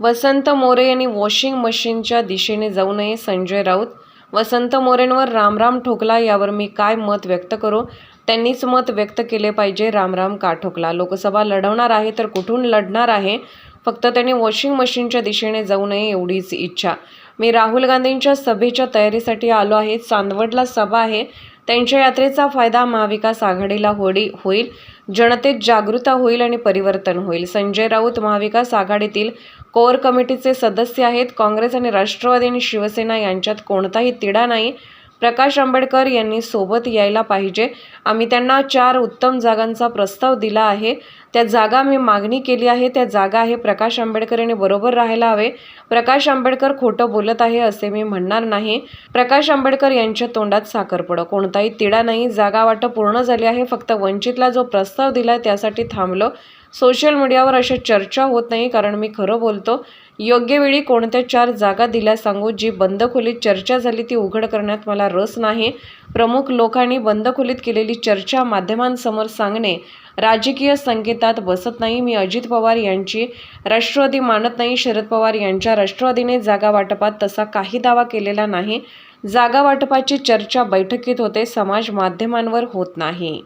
वसंत मोरे यांनी वॉशिंग मशीनच्या दिशेने जाऊ नये संजय राऊत. वसंत मोरेंवर रामराम ठोकला यावर मी काय मत व्यक्त करू? त्यांनीच मत व्यक्त केले पाहिजे रामराम का ठोकला? लोकसभा लढवणार आहे तर कुठून लढणार आहे? फक्त त्यांनी वॉशिंग मशीनच्या दिशेने जाऊ नये एवढीच इच्छा. मी राहुल गांधींच्या सभेच्या तयारीसाठी आलो आहे चांदवडला सभा आहे. त्यांच्या यात्रेचा फायदा महाविकास आघाडीला होडी होईल. जनतेत जागृता होईल आणि परिवर्तन होईल. संजय राऊत महाविकास आघाडीतील कोर कमिटीचे सदस्य आहेत. काँग्रेस आणि राष्ट्रवादी आणि शिवसेना यांच्यात कोणताही तिढा नाही. प्रकाश आंबेडकर यांनी सोबत यायला पाहिजे. आम्ही त्यांना चार उत्तम जागांचा प्रस्ताव दिला आहे. त्या जागा मी मागणी केली आहे. त्या जागा आहे प्रकाश आंबेडकर यांनी बरोबर राहायला हवे. प्रकाश आंबेडकर खोटं बोलत आहे असे मी म्हणणार नाही. प्रकाश आंबेडकर यांच्या तोंडात साखरपुडं कोणताही तिडा नाही. जागा वाटप पूर्ण झाली आहे. फक्त वंचितला जो प्रस्ताव दिला त्यासाठी थांबलो. सोशल मीडियावर अशा चर्चा होत नाही कारण मी खरं बोलतो योग्य वेळी कोणत्या चार जागा दिल्या सांगू जी बंद खोलीत चर्चा झाली ती उघड करण्यात मला रस नाही. प्रमुख लोकांनी बंद खोलीत केलेली चर्चा माध्यमांसमोर सांगणे राजकीय संकेतात बसत नाही. मी अजित पवार यांची राष्ट्रवादी मानत नाही शरद पवार यांच्या राष्ट्रवादीने जागा वाटपात तसा काही दावा केलेला नाही. जागा वाटपाची चर्चा बैठकीत होते समाज माध्यमांवर होत नाही.